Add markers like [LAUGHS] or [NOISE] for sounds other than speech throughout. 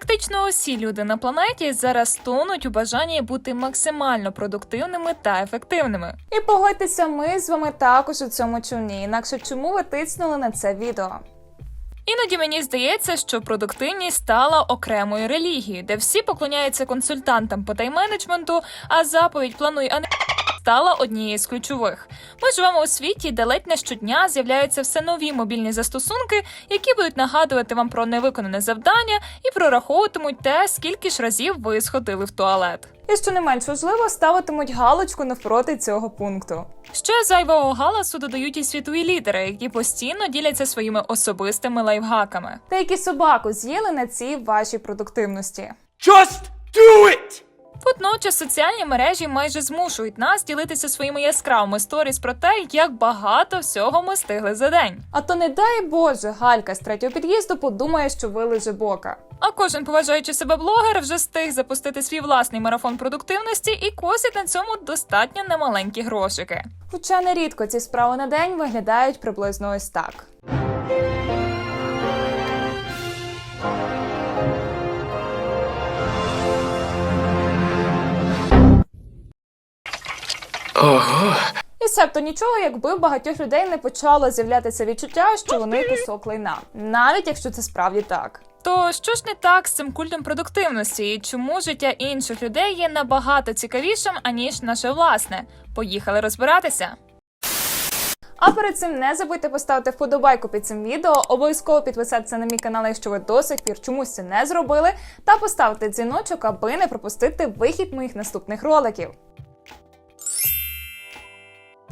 Практично усі люди на планеті зараз тонуть у бажанні бути максимально продуктивними та ефективними. І погодьтеся, ми з вами також у цьому човні. Інакше чому ви тиснули на це відео? Іноді мені здається, що продуктивність стала окремою релігією, де всі поклоняються консультантам по тайм-менеджменту, а заповідь плануй а не стала однією з ключових. Ми живемо у світі, де ледь не щодня з'являються все нові мобільні застосунки, які будуть нагадувати вам про невиконане завдання і прораховуватимуть те, скільки ж разів ви сходили в туалет. І що не менш важливо, ставитимуть галочку навпроти цього пункту. Ще зайвого галасу додають і світові лідери, які постійно діляться своїми особистими лайфхаками. Деякі собаку з'їли на цій вашій продуктивності. Just do it! Водночас соціальні мережі майже змушують нас ділитися своїми яскравими сторіс про те, як багато всього ми стигли за день. А то не дай Боже, Галька з третього під'їзду подумає, що ви лежебока. А кожен поважаючи себе блогер вже встиг запустити свій власний марафон продуктивності і косить на цьому достатньо немаленькі грошики. Хоча нерідко ці справи на день виглядають приблизно ось так. Ого. І себто нічого, якби в багатьох людей не почало з'являтися відчуття, що вони кусок лайна, навіть якщо це справді так. То що ж не так з цим культом продуктивності, і чому життя інших людей є набагато цікавішим аніж наше власне? Поїхали розбиратися. А перед цим не забудьте поставити вподобайку під цим відео, обов'язково підписатися на мій канал, якщо ви до сих пір чомусь це не зробили, та поставити дзвіночок, аби не пропустити вихід моїх наступних роликів.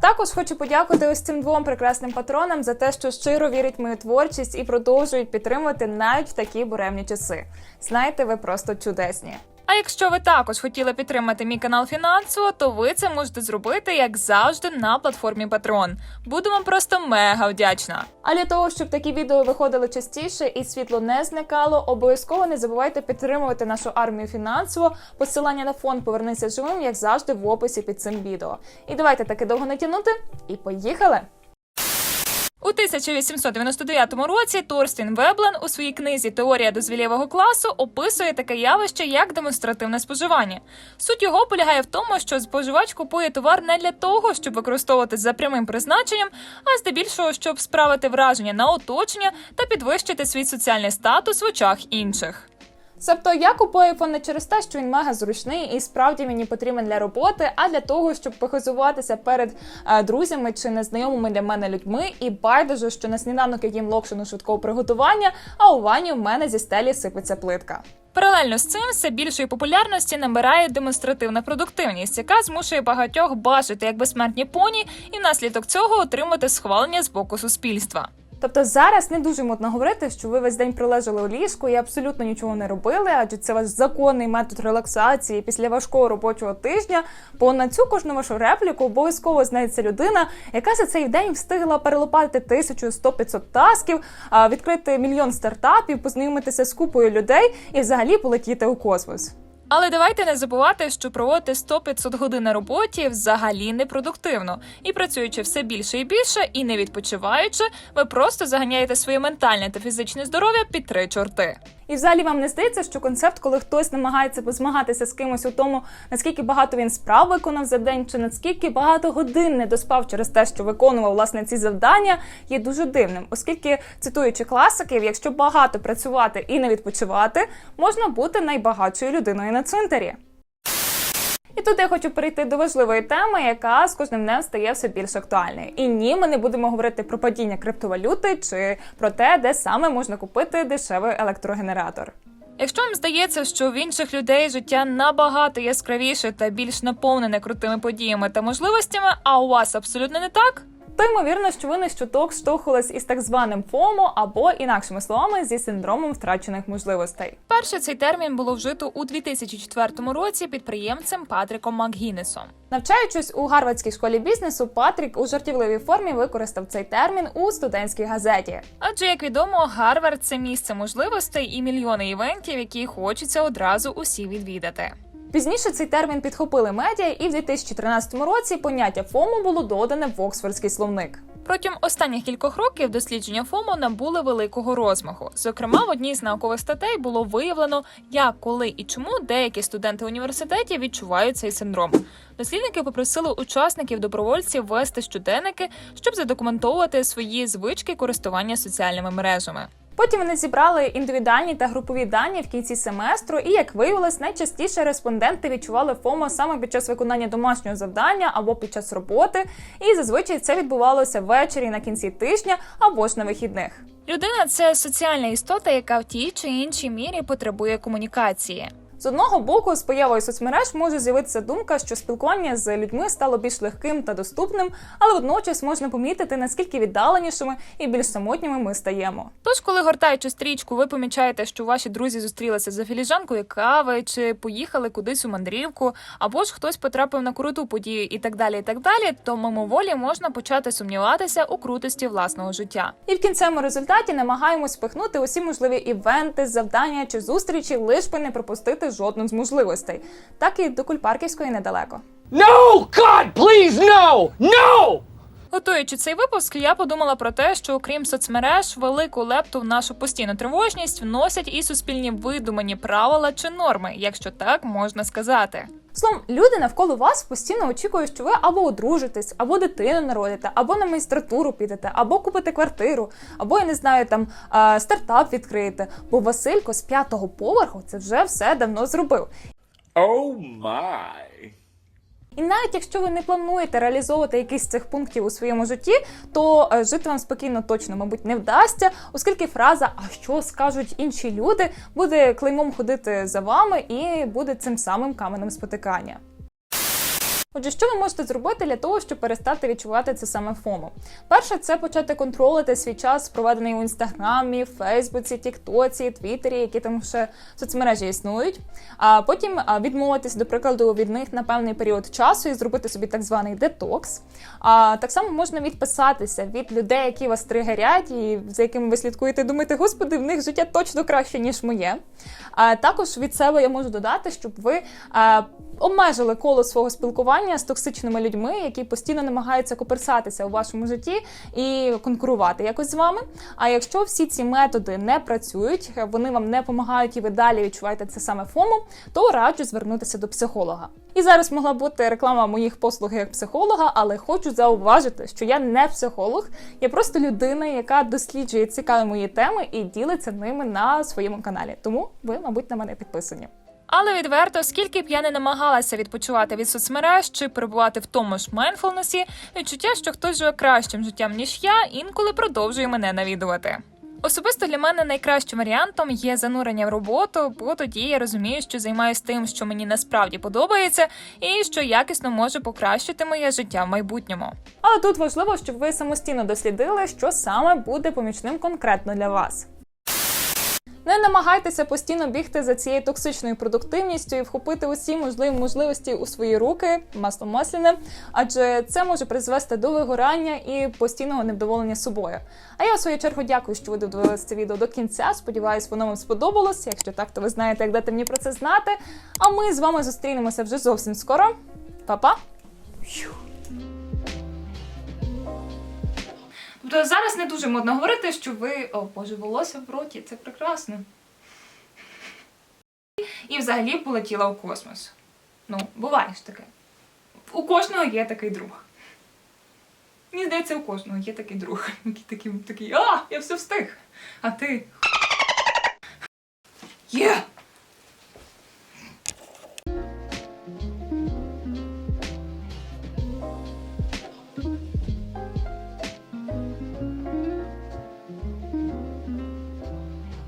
Також хочу подякувати ось цим двом прекрасним патронам за те, що щиро вірять в мою творчість і продовжують підтримувати навіть в такі буремні часи. Знаєте, ви просто чудесні. А якщо ви також хотіли підтримати мій канал фінансово, то ви це можете зробити як завжди на платформі Patreon. Буду вам просто мега вдячна. А для того, щоб такі відео виходили частіше і світло не зникало, обов'язково не забувайте підтримувати нашу армію фінансово. Посилання на фонд Повернися живим, як завжди, в описі під цим відео. І давайте таки довго не тягнути, і поїхали! У 1899 році Торстін Веблен у своїй книзі Теорія дозвілєвого класу описує таке явище як демонстративне споживання. Суть його полягає в тому, що споживач купує товар не для того, щоб використовувати за прямим призначенням, а здебільшого, щоб справити враження на оточення та підвищити свій соціальний статус в очах інших. Себто я купую iPhone не через те, що він мега зручний і справді мені потрібен для роботи, а для того, щоб похизуватися перед е, друзями чи незнайомими для мене людьми. І байдуже, що на сніданок я їм локшину швидкого приготування, а у ванні в мене зі стелі сипеться плитка. Паралельно з цим все більшої популярності набирає демонстративна продуктивність, яка змушує багатьох бачити як безсмертні поні, і внаслідок цього отримати схвалення з боку суспільства. Тобто зараз не дуже модно говорити, що ви весь день прилежали у ліжку і абсолютно нічого не робили, адже це ваш законний метод релаксації після важкого робочого тижня. Бо на цю кожну вашу репліку обов'язково знайдеться людина, яка за цей день встигла перелопати тисячу 100 500 тасків, відкрити мільйон стартапів, познайомитися з купою людей і взагалі полетіти у космос. Але давайте не забувати, що проводити 100-500 годин на роботі взагалі непродуктивно. І працюючи все більше і більше, і не відпочиваючи, ви просто заганяєте своє ментальне та фізичне здоров'я під три чорти. І взагалі вам не здається, що концепт, коли хтось намагається позмагатися з кимось у тому, наскільки багато він справ виконав за день, чи наскільки багато годин не доспав через те, що виконував власне ці завдання, є дуже дивним, оскільки цитуючи класиків, якщо багато працювати і не відпочивати, можна бути найбагатшою людиною на цвинтарі. І тут я хочу перейти до важливої теми, яка з кожним днем стає все більш актуальною. І ні, ми не будемо говорити про падіння криптовалюти чи про те, де саме можна купити дешевий електрогенератор. Якщо вам здається, що в інших людей життя набагато яскравіше та більш наповнене крутими подіями та можливостями, а у вас абсолютно не так. То ймовірно, що ви не штовхувались із так званим ФОМО або інакшими словами зі синдромом втрачених можливостей. Перше цей термін було вжито у 2004 році підприємцем Патріком Макгіннесом. Навчаючись у гарвардській школі бізнесу, Патрік у жартівливій формі використав цей термін у студентській газеті. Адже, як відомо, Гарвард це місце можливостей і мільйони івентів, які хочеться одразу усі відвідати. Пізніше цей термін підхопили медіа, і в 2013 році поняття ФОМО було додане в Оксфордський словник. Протягом останніх кількох років дослідження ФОМО набули великого розмаху. Зокрема, в одній з наукових статей було виявлено, як, коли і чому деякі студенти університетів відчувають цей синдром. Дослідники попросили учасників добровольців вести щоденники, щоб задокументовувати свої звички користування соціальними мережами. Потім вони зібрали індивідуальні та групові дані в кінці семестру, і як виявилось, найчастіше респонденти відчували ФОМО саме під час виконання домашнього завдання або під час роботи. І зазвичай це відбувалося ввечері на кінці тижня або ж на вихідних. Людина це соціальна істота, яка в тій чи іншій мірі потребує комунікації. З одного боку, з появою соцмереж може з'явитися думка, що спілкування з людьми стало більш легким та доступним, але водночас можна помітити, наскільки віддаленішими і більш самотніми ми стаємо. Тож, коли гортаючи стрічку, ви помічаєте, що ваші друзі зустрілися за філіжанкою кави, чи поїхали кудись у мандрівку, або ж хтось потрапив на круту подію і так далі, і так далі, то мимоволі можна почати сумніватися у крутості власного життя. І в кінцевому результаті намагаємось впихнути усі можливі івенти, завдання чи зустрічі, лиш би не пропустити жодну з можливостей. Так і до Кульпарківської недалеко. No! God, please, no! No! Готуючи цей випуск, я подумала про те, що окрім соцмереж, велику лепту в нашу постійну тривожність вносять і суспільні видумані правила чи норми, якщо так можна сказати. Словом, люди навколо вас постійно очікують, що ви або одружитесь, або дитину народите, або на майстратуру підете, або купите квартиру, або я не знаю, там е, стартап відкриєте. Бо Василько з п'ятого поверху це вже все давно зробив. Oh my. І навіть якщо ви не плануєте реалізовувати якийсь з цих пунктів у своєму житті, то е, жити вам спокійно точно, мабуть, не вдасться, оскільки фраза А що скажуть інші люди буде клеймом ходити за вами і буде цим самим каменем спотикання. Отже, що ви можете зробити для того, щоб перестати відчувати це саме ФОМО? Перше, це почати контролити свій час, проведений у інстаграмі, Фейсбуці, Тіктоці, Твіттері, які там ще соцмережі існують. А потім відмовитись, до прикладу, від них на певний період часу і зробити собі так званий детокс. А так само можна відписатися від людей, які вас тригерять, і за якими ви слідкуєте, думаєте, господи, в них життя точно краще ніж моє. А також від себе я можу додати, щоб ви обмежили коло свого спілкування з токсичними людьми, які постійно намагаються коперсатися у вашому житті і конкурувати якось з вами. А якщо всі ці методи не працюють, вони вам не допомагають і ви далі відчуваєте це саме ФОМО, то раджу звернутися до психолога. І зараз могла бути реклама моїх послуг як психолога, але хочу зауважити, що я не психолог, я просто людина, яка досліджує цікаві мої теми і ділиться ними на своєму каналі. Тому ви, мабуть, на мене підписані. Але відверто, скільки б я не намагалася відпочивати від соцмереж чи перебувати в тому ж майндфулнесі, відчуття, що хтось живе кращим життям ніж я, інколи продовжує мене навідувати. Особисто для мене найкращим варіантом є занурення в роботу, бо тоді я розумію, що займаюся тим, що мені насправді подобається, і що якісно може покращити моє життя в майбутньому. Але тут важливо, щоб ви самостійно дослідили, що саме буде помічним конкретно для вас. Не намагайтеся постійно бігти за цією токсичною продуктивністю і вхопити усі можливі можливості у свої руки, масло масляне, адже це може призвести до вигорання і постійного невдоволення собою. А я у свою чергу дякую, що ви додивилися це відео до кінця. Сподіваюсь, воно вам сподобалось. Якщо так, то ви знаєте, як дати мені про це знати. А ми з вами зустрінемося вже зовсім скоро. Па-па! Зараз не дуже модно говорити, що ви. О Боже, волосся в роті, це прекрасно. І взагалі полетіла у космос. Ну, буває ж таке. У кожного є такий друг. Мені здається, у кожного є такий друг, [LAUGHS] який такий, такий, а, я все встиг. А ти. Є!